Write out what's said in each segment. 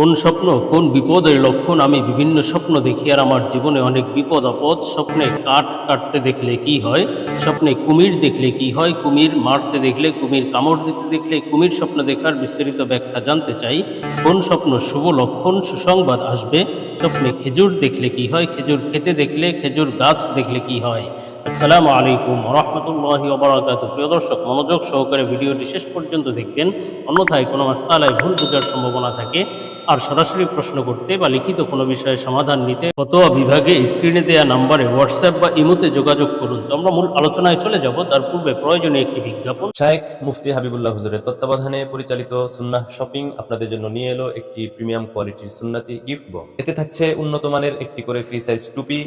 কোন স্বপ্ন, কোন বিপদের লক্ষণ আমি বিভিন্ন স্বপ্ন দেখি আর আমার জীবনে অনেক বিপদ, আপদ, স্বপ্নে কাঠ কাটতে দেখলে কি হয়? স্বপ্নে কুমির দেখলে কি হয়? কুমির মারতে দেখলে, কুমির কামড় দিতে দেখলে, কুমির স্বপ্ন দেখার বিস্তারিত ব্যাখ্যা জানতে চাই। কোন স্বপ্ন শুভ লক্ষণ, সুসংবাদ আসবে? স্বপ্নে খেজুর দেখলে কি হয়? খেজুর খেতে দেখলে, খেজুর গাছ দেখলে কি হয়? আসসালামু আলাইকুম রহমতুল্লাহ ওবরাকাত প্রিয় দর্শক, মনোযোগ সহকারে ভিডিওটি শেষ পর্যন্ত দেখবেন। অন্যথায় কোনো মাসকালায় ভুল বোঝার সম্ভাবনা থাকে। আর সরাসরি প্রশ্ন করতে বা লিখিত কোনো বিষয়ে সমাধান নিতে ফতোয়া বিভাগে স্ক্রিনে দেওয়া নাম্বারে হোয়াটসঅ্যাপ বা ইমোতে যোগাযোগ করুন। তো আমরা মূল আলোচনায় চলে যাব। তার পূর্বে প্রয়োজনীয় একটি বিজ্ঞাপন। শায়েখ মুফতি হাবিবুল্লাহ হুজুরের তত্ত্বাবধানে পরিচালিত সুন্নাহ শপিং আপনাদের জন্য নিয়ে এলো একটি প্রিমিয়াম কোয়ালিটির সুন্নাতি গিফট বক্স। এতে থাকছে উন্নত মানের একটি করে ফ্রি সাইজ টুপি,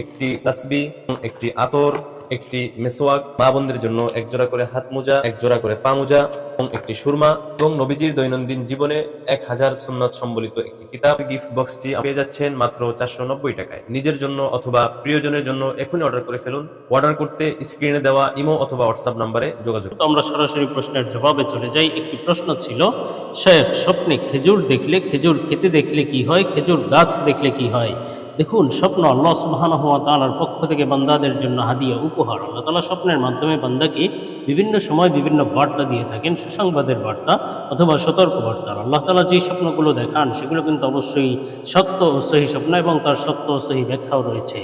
একটি তাসবি, একটি আতর একটি মেসোয়াক মা বোনদের জন্য এক জোড়া করে হাত মোজা, এক জোড়া করে পা মোজা, এবং একটি সুরমা, এবং নবীজির দৈনন্দিন জীবনে এক হাজার সুন্নত সম্বলিত একটি কিতাব। গিফট বক্সটি পেয়ে যাচ্ছেন মাত্র চারশো নব্বই টাকায়। নিজের জন্য অথবা প্রিয়জনের জন্য এখনই অর্ডার করে ফেলুন। অর্ডার করতে স্ক্রিনে দেওয়া ইমো অথবা হোয়াটসঅ্যাপ নাম্বারে যোগাযোগ আমরা সরাসরি প্রশ্নের জবাবে চলে যাই। একটি প্রশ্ন ছিল, শেখ স্বপ্নে খেজুর দেখলে খেজুর খেতে দেখলে কি হয়? খেজুর গাছ দেখলে কি হয়? দেখুন, স্বপ্ন আল্লাহ সুবহান হওয়া তালার পক্ষ থেকে বান্দাদের জন্য হাদিয়া, উপহার। আল্লাহ তালা স্বপ্নের মাধ্যমে বান্দাকে বিভিন্ন সময় বিভিন্ন বার্তা দিয়ে থাকেন, সুসংবাদের বার্তা অথবা সতর্ক বার্তা আল্লাহ তালা যে স্বপ্নগুলো দেখান, সেগুলো কিন্তু অবশ্যই সত্য ও সহি স্বপ্ন এবং তার সত্য ও সহি ব্যাখ্যাও রয়েছে।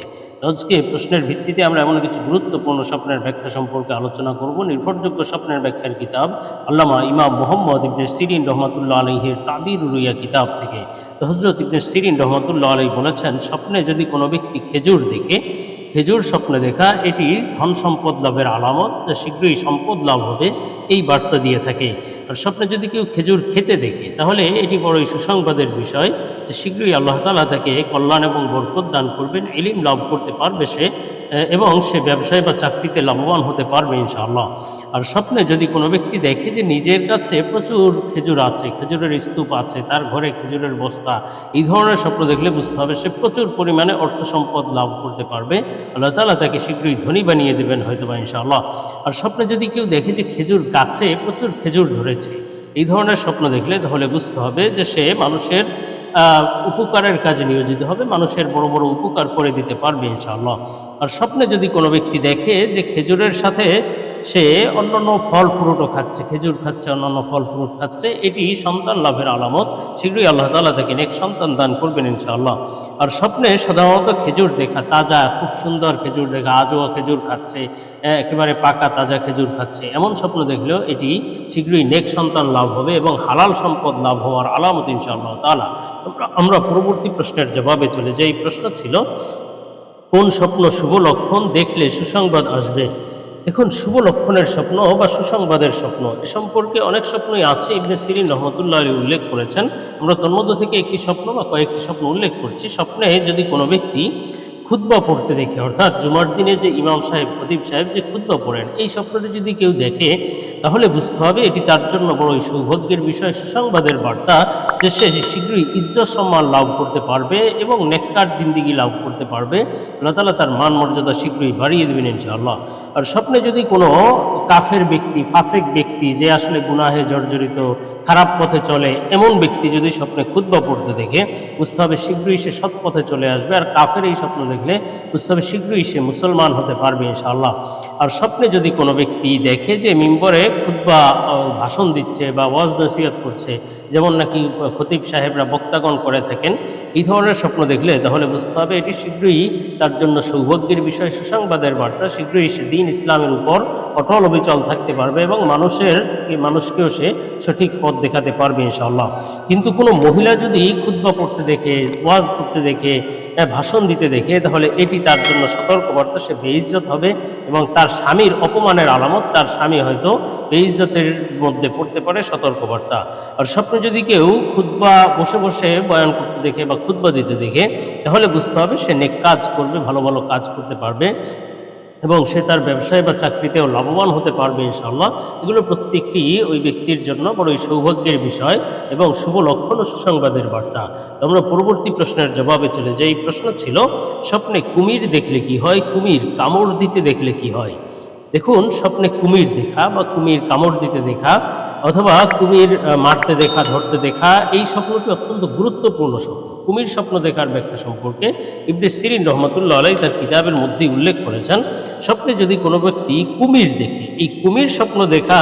আজকে প্রশ্নের ভিত্তিতে আমরা এমন কিছু গুরুত্বপূর্ণ স্বপ্নের ব্যাখ্যা সম্পর্কে আলোচনা করব। নির্ভরযোগ্য স্বপ্নের ব্যাখ্যার কিতাব আল্লামা ইমাম মোহাম্মদ ইবনে সিরিন রহমতুল্লাহ আলহের তাবির রুইয়া কিতাব থেকে। তো হজরত ইবনে সিরিন রহমতুল্লাহ আলহী বলেছেন, স্বপ্নে যদি কোনো ব্যক্তি খেজুর দেখে খেজুর স্বপ্নে দেখা, এটি ধন সম্পদ লাভের আলামত শীঘ্রই সম্পদ লাভ হবে, এই বার্তা দিয়ে থাকে। আর স্বপ্নে যদি কেউ খেজুর খেতে দেখে, তাহলে এটি বড়ই সুসংবাদের বিষয় যে শীঘ্রই আল্লাহ তালা তাকে কল্যাণ এবং বরকত দান করবেন এলিম লাভ করতে পারবে সে এবং সে ব্যবসায় বা চাকরিতে লাভবান হতে পারবে ইনশাআল্লাহ। আর স্বপ্নে যদি কোনো ব্যক্তি দেখে যে নিজের কাছে প্রচুর খেজুর আছে, খেজুরের স্তূপ আছে, তার ঘরে খেজুরের বস্তা, এই ধরনের স্বপ্ন দেখলে বুঝতে হবে সে প্রচুর পরিমাণে অর্থ সম্পদ লাভ করতে পারবে। আল্লাহ তালা তাকে শীঘ্রই ধনী বানিয়ে দেবেন হয়তো বা ইনশাআল্লাহ। আর স্বপ্নে যদি কেউ দেখে যে খেজুর গাছে প্রচুর খেজুর ধরেছে, এই ধরনের স্বপ্ন দেখলে তাহলে বুঝতে হবে যে সে মানুষের উপকারের কাজে নিয়োজিত হবে, মানুষের বড় বড় উপকার করে দিতে পারবে ইনশাআল্লাহ। আর স্বপ্নে যদি কোনো ব্যক্তি দেখে যে খেজুরের সাথে সে অন্যান্য ফল ফ্রুটও খাচ্ছে, খেজুর খাচ্ছে, অন্যান্য ফল ফ্রুট খাচ্ছে, এটি সন্তান লাভের আলামত, শীঘ্রই আল্লাহ তালা তাকে নেক সন্তান দান করবেন ইনশাআল্লাহ। আর স্বপ্নে সাধারণত খেজুর দেখা, তাজা, খুব সুন্দর খেজুর দেখা, আজোয়া খেজুর খাচ্ছে, একেবারে পাকা, তাজা খেজুর খাচ্ছে, এমন স্বপ্ন দেখলেও এটি শীঘ্রই নেক সন্তান লাভ হবে এবং হালাল সম্পদ লাভ হওয়ার আলামত ইনশাআল্লাহ তালা আমরা পরবর্তী প্রশ্নের জবাবে চলে যাই। প্রশ্ন ছিল, কোন স্বপ্ন শুভ লক্ষণ দেখলে সুসংবাদ আসবে? এখন শুভ লক্ষণের স্বপ্ন বা সুসংবাদের স্বপ্ন, এ সম্পর্কে অনেক স্বপ্নই আছে। ইবনে সিরিন রহমতুল্লাহ আলী উল্লেখ করেছেন। আমরা তন্মধ্য থেকে একটি স্বপ্ন বা কয়েকটি স্বপ্ন উল্লেখ করছি। স্বপ্নে যদি কোনো ব্যক্তি খুদ্া পড়তে দেখে, অর্থাৎ জুমার দিনে যে ইমাম সাহেব প্রদীপ সাহেব যে খুদ্া পড়েন, এই স্বপ্নটি যদি কেউ দেখে, তাহলে বুঝতে হবে এটি তার জন্য বড়ই সৌভাগ্যের বিষয়। সুসংবাদের বার্তা যে সে শীঘ্রই ইজ্জত সম্মান লাভ করতে পারবে এবং নেককার জিন্দিগি লাভ করতে পারবে। আল্লাহ তালা তার মান মর্যাদা শীঘ্রই বাড়িয়ে দেবেন ইনশাআল্লাহ। আর স্বপ্নে যদি কোনো কাফের ব্যক্তি, ফাসেক ব্যক্তি যে আসলে গুনাহে জর্জরিত, খারাপ পথে চলে, এমন ব্যক্তি যদি স্বপ্নে খুদ্া পড়তে দেখে, বুঝতে হবে শীঘ্রই সে সৎ পথে চলে আসবে। আর কাফের এই স্বপ্ন দেখলে বুঝতে মুসলাম শীঘ্রই সে মুসলমান হতে পারবে ইনশাআল্লাহ। আর স্বপ্নে যদি কোনো ব্যক্তি দেখে যে মিম্বরে খুদ্া ভাষণ দিচ্ছে বা ওয়াজ নসিহত করছে যেমন নাকি খতিব সাহেবরা বক্তাগণ করে থাকেন, এই ধরনের স্বপ্ন দেখলে তাহলে বুঝতে হবে এটি শীঘ্রই তার জন্য সৌভাগ্যের বিষয়। সুসংবাদের বার্তা, শীঘ্রই সে দিন ইসলামের উপর অটল অবিচল থাকতে পারবে এবং মানুষের মানুষকেও সে সঠিক পথ দেখাতে পারবে ইনশাআল্লাহ। কিন্তু কোনো মহিলা যদি খুদ্া পড়তে দেখে, ওয়াজ করতে দেখে ভাষণ দিতে দেখে, তাহলে এটি তার জন্য সতর্কবার্তা, সে বেইজ্জত হবে এবং তার স্বামীর অপমানের আলামত, তার স্বামী হয়তো বেইজ্জতের মধ্যে পড়তে পারে সতর্কবার্তা। আর স্বপ্নে যদি কেউ খুদ্া বসে বসে বয়ান করতে দেখে বা খুদ্া দিতে দেখে, তাহলে বুঝতে হবে সে নেক কাজ করবে, ভালো ভালো কাজ করতে পারবে এবং সে তার ব্যবসায় বা চাকরিতেও লাভবান হতে পারবে ইনশাআল্লাহ। এগুলো প্রত্যেকটি ওই ব্যক্তির জন্য বড়ই সৌভাগ্যের বিষয় এবং শুভ লক্ষণ ও সুসংবাদের বার্তা। আমরা পরবর্তী প্রশ্নের জবাবে চলে যাই। প্রশ্ন ছিল, স্বপ্নে কুমির দেখলে কি হয়? কুমির কামড় দিতে দেখলে কি হয়? দেখুন, স্বপ্নে কুমির দেখা বা কুমির কামড় দিতে দেখা অথবা কুমির মারতে দেখা, ধরতে দেখা, এই স্বপ্নটি অত্যন্ত গুরুত্বপূর্ণ স্বপ্ন। কুমির স্বপ্ন দেখার ব্যাখ্যা সম্পর্কে ইবনে সিরিন রহমতুল্লাহ আলাই তার কিতাবের মধ্যে উল্লেখ করেছেন, স্বপ্নে যদি কোনো ব্যক্তি কুমির দেখে, এই কুমির স্বপ্ন দেখা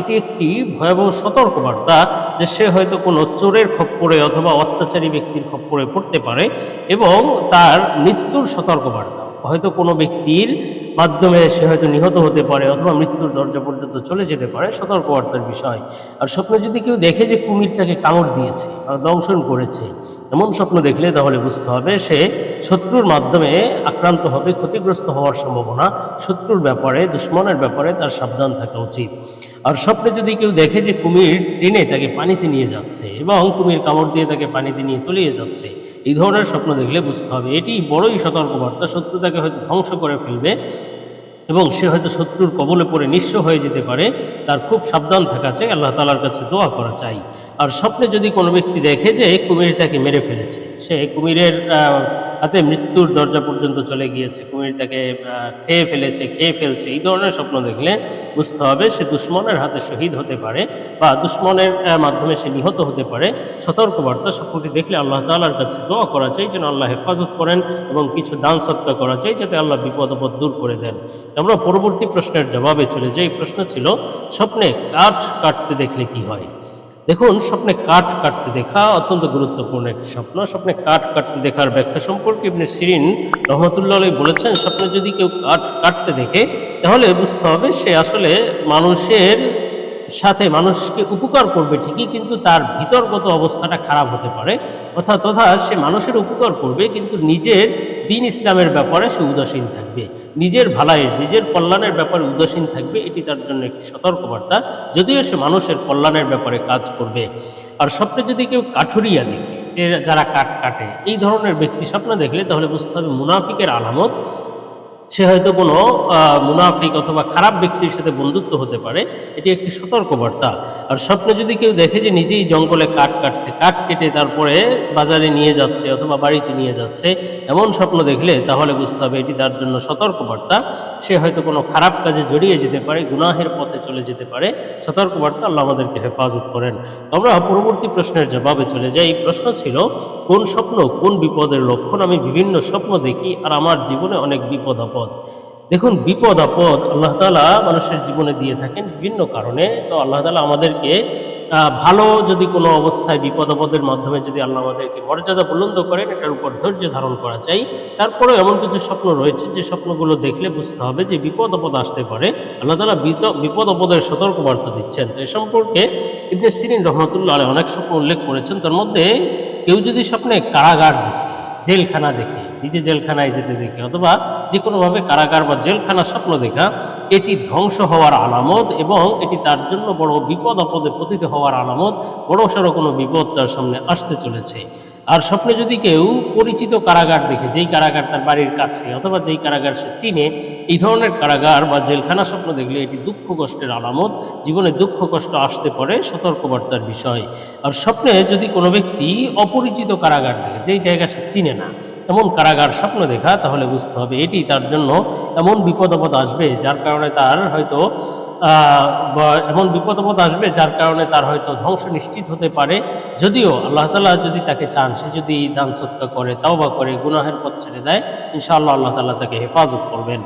এটি একটি ভয়াবহ সতর্কবার্তা যে সে হয়তো কোনো চোরের খপ্পরে অথবা অত্যাচারী ব্যক্তির খপ্পরে পড়তে পারে এবং তার মৃত্যুর সতর্কবার্তা। হয়তো কোনো ব্যক্তির মাধ্যমে সে হয়তো নিহত হতে পারে অথবা মৃত্যুর দরজা পর্যন্ত চলে যেতে পারে, সতর্কবার্তার বিষয়। আর স্বপ্নে যদি কেউ দেখে যে কুমির তাকে কামড় দিয়েছে আর দংশন করেছে, এমন স্বপ্ন দেখলে তাহলে বুঝতে হবে সে শত্রুর মাধ্যমে আক্রান্ত হবে, ক্ষতিগ্রস্ত হওয়ার সম্ভাবনা শত্রুর ব্যাপারে, দুশ্মনের ব্যাপারে তার সাবধান থাকা উচিত। আর স্বপ্নে যদি কেউ দেখে যে কুমির টেনে তাকে পানিতে নিয়ে যাচ্ছে এবং কুমির কামড় দিয়ে তাকে পানিতে নিয়ে তলিয়ে যাচ্ছে এই ধরনের স্বপ্ন দেখলে বুঝতে হবে। এটি বড়ই সতর্কবার্তা। শত্রু তাকে হয়তো ধ্বংস করে ফেলবে এবং সে হয়তো শত্রুর কবলে পড়ে নিঃস্ব হয়ে যেতে পারে। তার খুব সাবধান থাকা চাই। আল্লাহ তালার কাছে দোয়া করা চাই। আর স্বপ্নে যদি কোনো ব্যক্তি দেখে যে কুমির তাকে মেরে ফেলেছে, সে কুমিরের হাতে মৃত্যুর দরজা পর্যন্ত চলে গিয়েছে কুমির তাকে খেয়ে ফেলেছে, খেয়ে ফেলছে, এই ধরনের স্বপ্ন দেখলে বুঝতে হবে সে দুশ্মনের হাতে শহীদ হতে পারে বা দুশ্মনের মাধ্যমে সে নিহত হতে পারে। সতর্কবার্তা, স্বপ্নটি দেখলে আল্লাহ তালার কাছে দোয়া করা চাই যেন আল্লাহ হেফাজত করেন এবং কিছু দান সৎকা করা চাই যাতে আল্লাহ বিপদ আপদ দূর করে দেন। আমরা পরবর্তী প্রশ্নের জবাবে চলে যাই। প্রশ্ন ছিল, স্বপ্নে কাঠ কাটতে দেখলে কি হয়? দেখুন, স্বপ্নে কাঠ কাটতে দেখা অত্যন্ত গুরুত্বপূর্ণ একটি স্বপ্ন। স্বপ্নে কাঠ কাটতে দেখার ব্যাখ্যা সম্পর্কে ইবনে সিরিন রহমতুল্লাহ বলেছেন, স্বপ্নে যদি কেউ কাঠ কাটতে দেখে, তাহলে বুঝতে হবে সে আসলে মানুষের সাথে মানুষকে উপকার করবে ঠিকই, কিন্তু তার ভিতরগত অবস্থাটা খারাপ হতে পারে, অর্থাৎ তথা সে মানুষের উপকার করবে, কিন্তু নিজের দিন ইসলামের ব্যাপারে সে উদাসীন থাকবে। নিজের ভালাইয়ের নিজের কল্যাণের ব্যাপারে উদাসীন থাকবে, এটি তার জন্য একটি সতর্কবার্তা। যদিও সে মানুষের কল্যাণের ব্যাপারে কাজ করবে। আর স্বপ্নে যদি কেউ কাঠুরিয়া দেখে, যে যারা কাঠ কাটে, এই ধরনের ব্যক্তি স্বপ্ন দেখলে তাহলে বুঝতে হবে মুনাফিকের আলামত সে হয়তো কোনো মুনাফিক অথবা খারাপ ব্যক্তির সাথে বন্ধুত্ব হতে পারে, এটি একটি সতর্কবার্তা। আর স্বপ্নে যদি কেউ দেখে যে নিজেই জঙ্গলে কাঠ কাটছে, কাঠ কেটে তারপরে বাজারে নিয়ে যাচ্ছে অথবা বাড়িতে নিয়ে যাচ্ছে, এমন স্বপ্ন দেখলে তাহলে বুঝতে হবে এটি তার জন্য সতর্কবার্তা। সে হয়তো কোনো খারাপ কাজে জড়িয়ে যেতে পারে, গুনাহের পথে চলে যেতে পারে, সতর্কবার্তা আল্লাহ আমাদেরকে হেফাজত করেন। আমরা পরবর্তী প্রশ্নের জবাবে চলে যাই। প্রশ্ন ছিল, কোন স্বপ্ন কোন বিপদের লক্ষণ? আমি বিভিন্ন স্বপ্ন দেখি আর আমার জীবনে অনেক বিপদ আপদ দেখুন, বিপদ, আপদ আল্লাহ তালা মানুষের জীবনে দিয়ে থাকেন বিভিন্ন কারণে। তো আল্লাহ তালা আমাদেরকে ভালো যদি কোনো অবস্থায় বিপদ, আপদের মাধ্যমে যদি আল্লাহ আমাদেরকে মর্যাদা বুলন্দ করেন, এটার উপর ধৈর্য ধারণ করা চাই। তারপরে এমন কিছু স্বপ্ন রয়েছে, যে স্বপ্নগুলো দেখলে বুঝতে হবে যে বিপদ, আপদ আসতে পারে। আল্লাহ তালা বিপদ, আপদের সতর্কবার্তা দিচ্ছেন। এ সম্পর্কে ইবনে সিরিন রহমতুল্লাহ অনেক স্বপ্ন উল্লেখ করেছেন। তার মধ্যে কেউ যদি স্বপ্নে কারাগার দেখে, জেলখানা দেখে নিজে জেলখানায় যেতে দেখে, অথবা যে কোনোভাবে কারাগার বা জেলখানা স্বপ্ন দেখা, এটি ধ্বংস হওয়ার আলামত এবং এটি তার জন্য বড় বিপদ আপদে পতিত হওয়ার আলামত, বড় সড়ো কোনো বিপদ তার সামনে আসতে চলেছে। আর স্বপ্নে যদি কেউ পরিচিত কারাগার দেখে, যেই কারাগার তার বাড়ির কাছে, অথবা যেই কারাগার সে চিনে, এই ধরনের কারাগার বা জেলখানা স্বপ্ন দেখলে এটি দুঃখ কষ্টের আলামত, জীবনে দুঃখ কষ্ট আসতে পারে, সতর্কবার্তার বিষয়। আর স্বপ্নে যদি কোনো ব্যক্তি অপরিচিত কারাগার দেখে, যেই জায়গা সে চিনে না এমন কারাগার স্বপ্ন দেখা, তাহলে বুঝতে হবে এটি তার জন্য এমন বিপদ আপদ আসবে যার কারণে তার হয়তো এমন বিপদ আপদ আসবে যার কারণে তার হয়তো ধ্বংস নিশ্চিত হতে পারে। যদিও আল্লাহ তালা যদি তাকে চান, সে যদি দান সৎকা করে, তাওবা করে, গুনাহের পথ ছেড়ে দেয়, ইনশাআল্লাহ আল্লাহ তালা তাকে হেফাজত করবেন।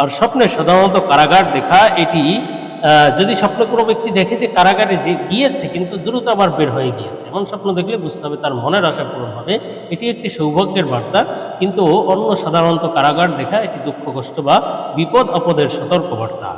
আর স্বপ্নে সাধারণত কারাগার দেখা, এটি যদি স্বপ্ন কোনো ব্যক্তি দেখে যে কারাগারে যে গিয়েছে, কিন্তু দ্রুত আবার বের হয়ে গিয়েছে। এমন স্বপ্ন দেখলে বুঝতে হবে তার মনের আশা পূরণ হবে। এটি একটি সৌভাগ্যের বার্তা। কিন্তু অন্য সাধারণত কারাগার দেখা এটি দুঃখ কষ্ট বা বিপদ অপদের সতর্ক বার্তা